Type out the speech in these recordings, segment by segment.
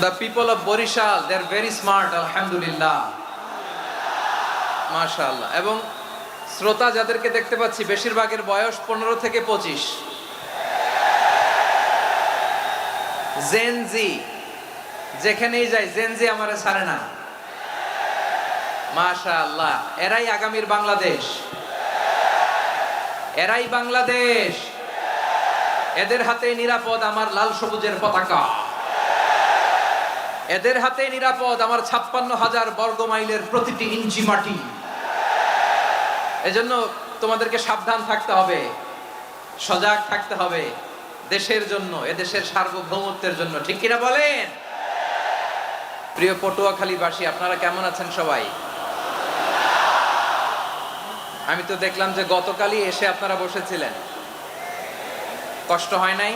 The people of Borishal, they're very smart, alhamdulillah. মাশাআল্লাহ এবং শ্রোতা যাদেরকে দেখতে পাচ্ছি বেশিরভাগের বয়স পনেরো থেকে পঁচিশ। জেনজি যেখানেই যাই জেনজি আমারে ছাড়ে না। মাশাআল্লাহ এরাই আগামীর বাংলাদেশ। এরাই বাংলাদেশ। এদের হাতে নিরাপদ আমার লাল সবুজের পতাকা। এদের হাতে নিরাপদ আমার ছাপ্পান্ন হাজার বর্গ মাইলের প্রতিটি ইঞ্চি মাটি। এজন্য তোমাদেরকে সাবধান থাকতে হবে, সজাগ থাকতে হবে দেশের জন্য, এদেশের সার্বভৌমত্বের জন্য। ঠিক কিনা বলেন? প্রিয় পটুয়াখালীবাসী, আপনারা কেমন আছেন সবাই? আমি তো দেখলাম যে গতকালই এসে আপনারা বসেছিলেন। কষ্ট হয় নাই?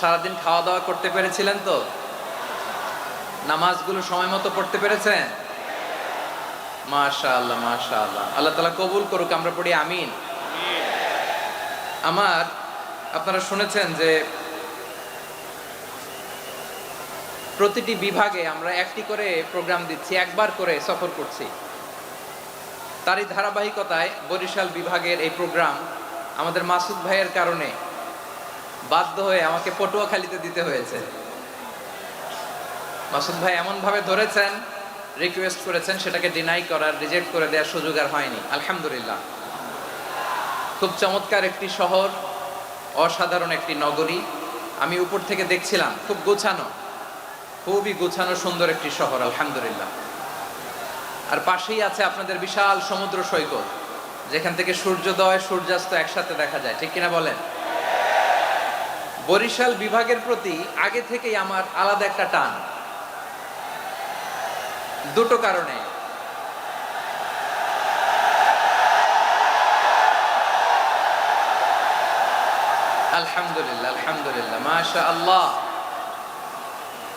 সারাদিন খাওয়া দাওয়া করতে পেরেছিলেন তো? নামাজগুলো সময় মতো পড়তে পেরেছেন? মাশা আল্লাহ মাশা আল্লাহ আল্লাহ তালা কবুল করুক, আমরা পড়ি আমিন। আমার, আপনারা শুনেছেন যে প্রতিটি বিভাগে আমরা একটি করে প্রোগ্রাম দিচ্ছি, একবার করে সফর করছি। তারই ধারাবাহিকতায় বরিশাল বিভাগের এই প্রোগ্রাম আমাদের মাসুদ ভাইয়ের কারণে বাধ্য হয়ে আমাকে পটুয়াখালীতে দিতে হয়েছে। মাসুদ ভাই এমনভাবে ধরেছেন রিকোয়েস্ট করেছেন, সেটাকে ডিনাই করার রিজেক্ট করে দেওয়ার সুযোগ আর হয়নি। আলহামদুলিল্লাহ। খুব চমৎকার একটি শহর, অসাধারণ একটি নগরী। আমি উপর থেকে দেখছিলাম, খুব গোছানো। খুবই গোছানো সুন্দর একটি শহর, আলহামদুলিল্লাহ। আর পাশেই আছে আপনাদের বিশাল সমুদ্র সৈকত, যেখান থেকে সূর্যোদয়, সূর্যাস্ত একসাথে দেখা যায়। ঠিক কিনা বলেন? বরিশাল বিভাগের প্রতি আগে থেকেই আমার আলাদা একটা টান। দুটো কারণে। আলহামদুলিল্লাহ আলহামদুলিল্লাহ মাশা আল্লাহ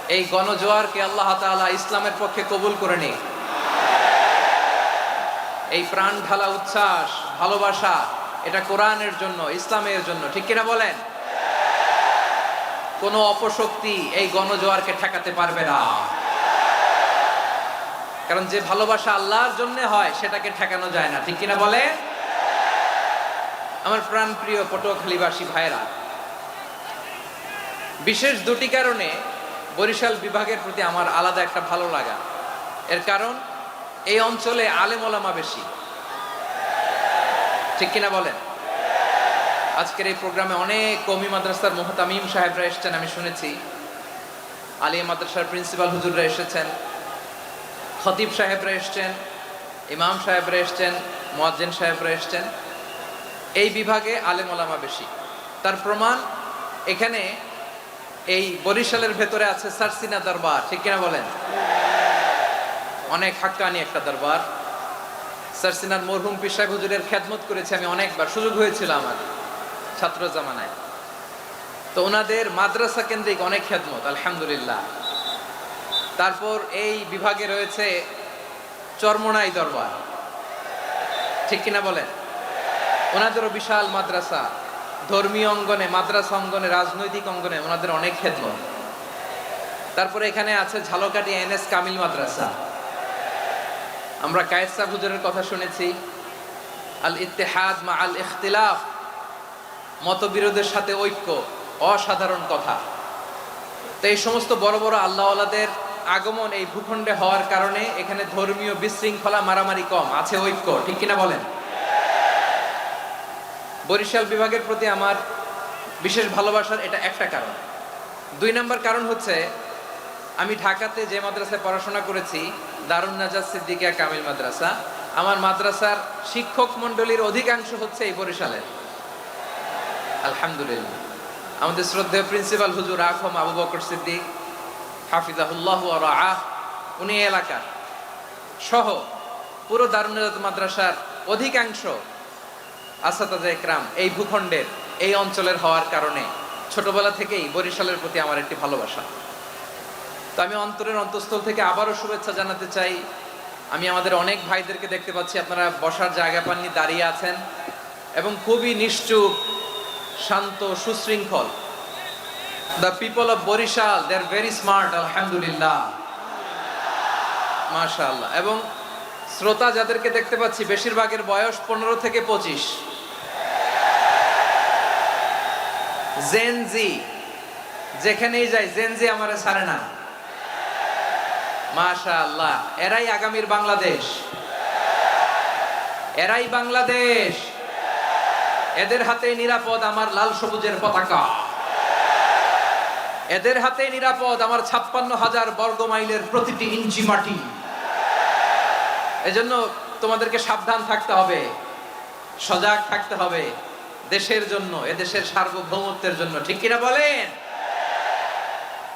এই গণজোয়ারকে আল্লাহ তাআলা ইসলামের পক্ষে কবুল করে নিক। এই প্রাণ ঢালা উচ্ছ্বাস, ভালোবাসা, এটা কোরআনের জন্য, ইসলামের জন্য, ঠিক কিনা বলেন? কোনো অপশক্তি এই গণজোয়ারকে ঠেকাতে পারবে না। কারণ যে ভালোবাসা আল্লাহর জন্য হয়, সেটাকে ঠেকানো যায় না। ঠিক কিনা বলে আমার প্রাণ প্রিয় পটুয়াখালীবাসী ভাইরা বিশেষ দুটি কারণে বরিশাল বিভাগের প্রতি আমার আলাদা একটা ভালো লাগা। এর কারণ, এই অঞ্চলে আলেম ওলামা বেশি। ঠিক কিনা বলেন? আজকের এই প্রোগ্রামে অনেক কমি মাদ্রাসার মোহতামিম সাহেবরা এসেছেন, আমি শুনেছি। আলিয়া মাদ্রাসার প্রিন্সিপাল হুজুররা এসেছেন। খতিব সাহেবরা এসছেন, ইমাম সাহেবরা এসছেন, মোয়াজ্জেন সাহেবরা এসছেন। এই বিভাগে আলেম ওলামা বেশি। তার প্রমাণ এখানে এই বরিশালের ভেতরে আছে সারসিনা দরবার, ঠিক কিনা বলেন? অনেক হাক্কানি একটা দরবার। সারসিনার মরহুম পিসাব হুজুরের খেদমত করেছি আমি অনেকবার, সুযোগ হয়েছিল আমার ছাত্র জামানায়। তো ওনাদের মাদ্রাসা কেন্দ্রিক অনেক খেদমত, আলহামদুলিল্লাহ। তারপর এই বিভাগে রয়েছে চরমোনাই দরবার। ঠিক কিনা বলেন? ওনাদেরও বিশাল মাদ্রাসা। ধর্মীয় অঙ্গনে, মাদ্রাসা অঙ্গনে, রাজনৈতিক অঙ্গনে ওনাদের অনেক খেদমত। তারপরে এখানে আছে ঝালকাটি এনএস কামিল মাদ্রাসা। আমরা কায়েসা হুজুরের কথা শুনেছি। আল ইত্তেহাদ মা আল ইখতিলাফ, মতবিরোধের সাথে ঐক্য, অসাধারণ কথা। তো এই সমস্ত বড় বড় আল্লাহওয়ালাদের আগমন এই ভূখণ্ডে হওয়ার কারণে এখানে ধর্মীয় বিশৃঙ্খলা মারামারি কম, আছে ঐক্য, ঠিক কিনা বলেন? বরিশাল বিভাগের প্রতি আমার বিশেষ ভালোবাসার এটা একটা কারণ। দুই নম্বর কারণ হচ্ছে, আমি ঢাকাতে যে মাদ্রাসায় পড়াশোনা করেছি, দারুণ নাজাজ সিদ্দিকিয়া কামিল মাদ্রাসা, আমার মাদ্রাসার শিক্ষক মণ্ডলীর অধিকাংশ হচ্ছে এই বরিশালের। আলহামদুলিল্লাহ। আমাদের শ্রদ্ধেয় প্রিন্সিপাল হুজুর আখম আবু বকর সিদ্দিক হাফিজাহুল্লাহ আহ উনি এলাকার। সহ পুরো দারুনাজাত মাদ্রাসার অধিকাংশ আসাতাজা একরাম এই ভূখণ্ডের, এই অঞ্চলের হওয়ার কারণে ছোটবেলা থেকেই বরিশালের প্রতি আমার একটি ভালোবাসা। তো আমি অন্তরের অন্তঃস্থল থেকে আবারও শুভেচ্ছা জানাতে চাই। আমি আমাদের অনেক ভাইদেরকে দেখতে পাচ্ছি, আপনারা বসার জায়গা পাননি, দাঁড়িয়ে আছেন। এবং খুবই নিশ্চুপ, শান্ত, সুশৃঙ্খল the people of Barisal they are very smart আলহামদুলিল্লাহ মাশাআল্লাহ এবং শ্রোতা যাদেরকে দেখতে পাচ্ছি, বেশিরভাগের বয়স পনেরো থেকে পঁচিশ। জেনজি যেখানেই যাই জেনজি আমারে ছাড়ে না। মাশাআল্লাহ, এরাই আগামীর বাংলাদেশ। এরাই বাংলাদেশ। এদের হাতে নিরাপদ আমার লাল সবুজের পতাকা। এদের হাতে নিরাপদ আমার ছাপ্পান্ন হাজার বর্গ মাইলের প্রতিটি ইঞ্চি মাটি। এজন্য তোমাদেরকে সাবধান থাকতে হবে, সজাগ থাকতে হবে দেশের জন্য, এদেশের সার্বভৌমত্বের জন্য। ঠিক কিনা বলেন?